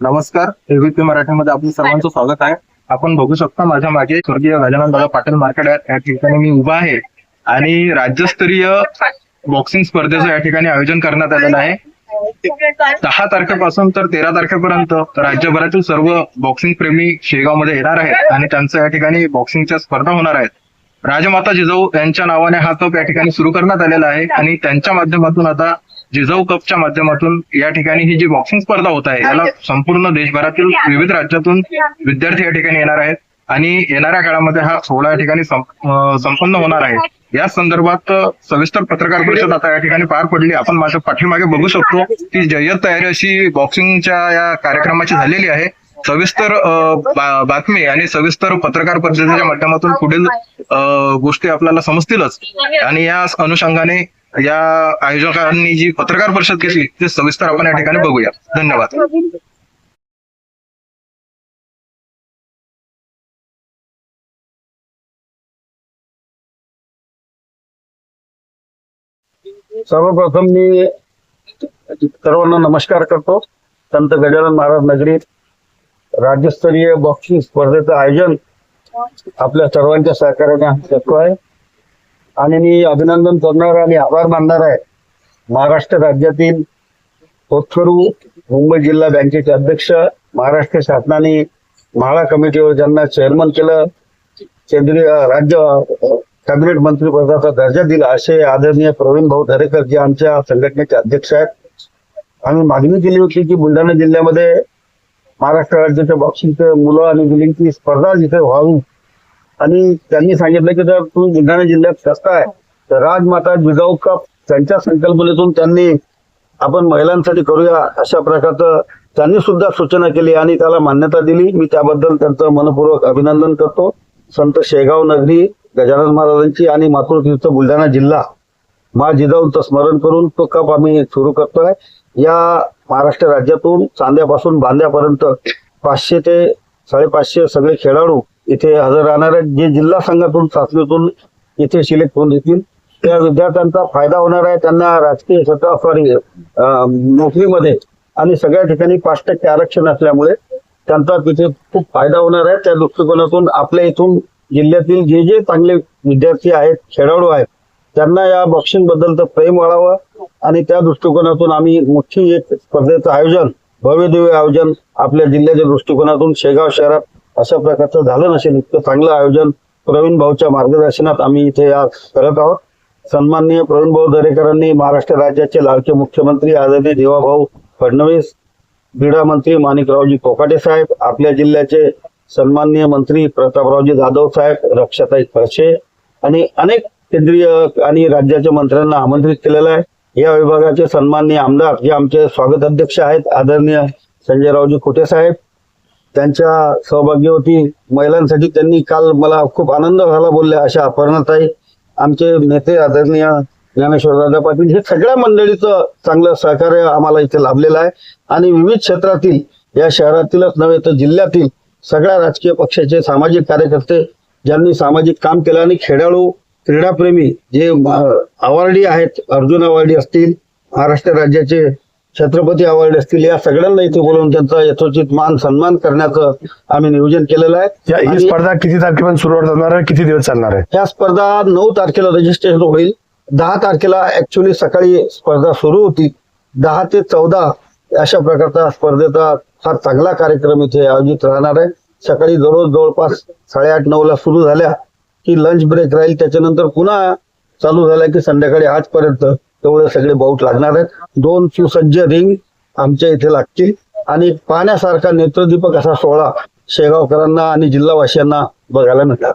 नमस्कार एबीपी मराठीमध्ये आपलं सर्वांचं स्वागत आहे. आपण बघू शकता माझ्या मागे स्वर्गीय गजानन दादा पाटील मार्केट या ठिकाणी मी उभा आहे. आणि राज्यस्तरीय बॉक्सिंग स्पर्धेचं या ठिकाणी आयोजन करण्यात आलेलं आहे. दहा तारखेपासून तर तेरा तारखेपर्यंत राज्यभरातील सर्व बॉक्सिंग प्रेमी शेगावमध्ये येणार आहेत आणि त्यांचं या ठिकाणी बॉक्सिंगच्या स्पर्धा होणार आहेत. राजमाता जिजाऊ यांच्या नावाने हा कप या ठिकाणी सुरू करण्यात आलेला आहे आणि त्यांच्या माध्यमातून आता जिजाऊ कपच्या माध्यमातून या ठिकाणी ही जी बॉक्सिंग स्पर्धा होत आहे याला संपूर्ण देशभरातील विविध राज्यातून विद्यार्थी या ठिकाणी येणार आहेत आणि येणाऱ्या काळामध्ये हा सोहळा या ठिकाणी संपन्न होणार आहे. या संदर्भात सविस्तर पत्रकार परिषद आता या ठिकाणी पार पडली. आपण माझ्या पाठीमागे बघू शकतो की जय्यत तयारी अशी बॉक्सिंगच्या या कार्यक्रमाची झालेली आहे. सविस्तर बातमी आणि सविस्तर पत्रकार परिषदेच्या माध्यमातून पुढील गोष्टी आपल्याला समजतीलच. आणि या अनुषंगाने या आयोजकांनी जी पत्रकार परिषद घेतली ते सविस्तर आपण या ठिकाणी बघूया. धन्यवाद. सर्वप्रथम मी सर्वांना नमस्कार करतो. संत गजानन महाराज नगरीत राज्यस्तरीय बॉक्सिंग स्पर्धेचं आयोजन आपल्या सर्वांच्या सहकार्याने आम्ही आहे. आणि मी अभिनंदन करणार आणि आभार मानणार आहे. महाराष्ट्र राज्यातील होतकरू मुंबई जिल्हा बँकेचे अध्यक्ष महाराष्ट्र शासनाने म्हाळा कमिटीवर ज्यांना चेअरमन केलं केंद्रीय राज्य कॅबिनेट मंत्रीपदाचा दर्जा दिला असे आदरणीय प्रवीण भाऊ दरेकर जे आमच्या संघटनेचे अध्यक्ष आहेत. आम्ही मागणी केली होती की बुलढाणा जिल्ह्यामध्ये महाराष्ट्र राज्याच्या बॉक्सिंगचं मुलं आणि मुलींची स्पर्धा जिथे व्हावी आणि त्यांनी सांगितलं की जर तुम्ही बुलढाणा जिल्ह्यात करताय तर राजमाता जिजाऊ कप त्यांच्या संकल्पनेतून त्यांनी आपण महिलांसाठी करूया अशा प्रकारचं त्यांनी सुद्धा सूचना केली आणि त्याला मान्यता दिली. मी त्याबद्दल त्यांचं मनपूर्वक अभिनंदन करतो. संत शेगाव नगरी गजानन महाराजांची आणि मातृतीर्थ बुलढाणा जिल्हा. मा जिजाऊंचं स्मरण करून तो कप आम्ही सुरू करतोय. या महाराष्ट्र राज्यातून चांद्यापासून बांद्यापर्यंत पाचशे ते साडेपाचशे सगळे खेळाडू इथे हजर राहणार जे जिल्हा संघातून चाचणीतून इथे सिलेक्ट होऊन येतील त्या विद्यार्थ्यांचा फायदा होणार आहे. त्यांना राजकीय सत्ता सॉरी नोकरीमध्ये आणि सगळ्या ठिकाणी पाच टक्के आरक्षण असल्यामुळे त्यांचा तिथे खूप फायदा होणार आहे. त्या दृष्टिकोनातून आपल्या इथून जिल्ह्यातील जे जे चांगले विद्यार्थी आहेत खेळाडू आहेत त्यांना या बॉक्सिंग प्रेम वाढावं आणि त्या दृष्टिकोनातून आम्ही मोठी एक स्पर्धेचं आयोजन भव्य दिव्य आयोजन आपल्या जिल्ह्याच्या दृष्टिकोनातून शेगाव शहरात अशा प्रकारचं झालं नसेल. इतकं चांगलं आयोजन प्रवीण भाऊच्या मार्गदर्शनात आम्ही इथे या करत आहोत. सन्माननीय प्रवीण भाऊ दरेकरांनी महाराष्ट्र राज्याचे लाडके मुख्यमंत्री आदरणीय देवाभाऊ फडणवीस क्रीडा मंत्री माणिकरावजी कोकाटे साहेब आपल्या जिल्ह्याचे सन्माननीय मंत्री प्रतापरावजी जाधव साहेब रक्षाताई खडसे आणि अनेक केंद्रीय आणि राज्याच्या मंत्र्यांना आमंत्रित केलेलं आहे. या विभागाचे सन्माननीय आमदार जे आमचे स्वागत अध्यक्ष आहेत आदरणीय संजयरावजी खोटे साहेब त्यांच्या सहभाग्यवती महिलांसाठी त्यांनी काल मला खूप आनंद झाला बोलल्या अशा अपर्णाताई आमचे नेते आदरणीय ज्ञानेश्वरदादा पाटील हे सगळ्या मंडळीचं चांगलं सहकार्य आम्हाला इथे लाभलेलं आहे. आणि विविध क्षेत्रातील या शहरातीलच नव्हे तर जिल्ह्यातील सगळ्या राजकीय पक्षाचे सामाजिक कार्यकर्ते ज्यांनी सामाजिक काम केलं आणि खेळाडू क्रीडाप्रेमी जे अवॉर्डी आहेत अर्जुन अवॉर्डी असतील महाराष्ट्र राज्याचे छत्रपती अवॉर्ड असतील या सगळ्यांना इथे बोलवून त्यांचा यथोचित मान सन्मान करण्याचं आम्ही नियोजन केलेलं आहे. या- ही आणि स्पर्धा किती तारखेपर्यंत सुरू होणार आहे? किती दिवस चालणार आहे? ह्या स्पर्धा नऊ तारखेला रजिस्ट्रेशन होईल. दहा तारखेला ऍक्च्युली सकाळी स्पर्धा सुरू होती. दहा ते चौदा अशा प्रकारचा स्पर्धेचा फार चांगला कार्यक्रम इथे आयोजित राहणार आहे. सकाळी दररोज जवळपास साडेआठ नऊ ला सुरू झाल्या की लंच ब्रेक राहील. त्याच्यानंतर पुन्हा चालू झाल्या की संध्याकाळी आठपर्यंत. तेवढे सगळे बाऊट लागणार आहेत. दोन सुसज्ज रिंग आमच्या इथे लागतील. आणि पाहण्यासारखा नेत्रदीपक असा सोहळा शेगावकरांना आणि जिल्हावासियांना बघायला मिळणार.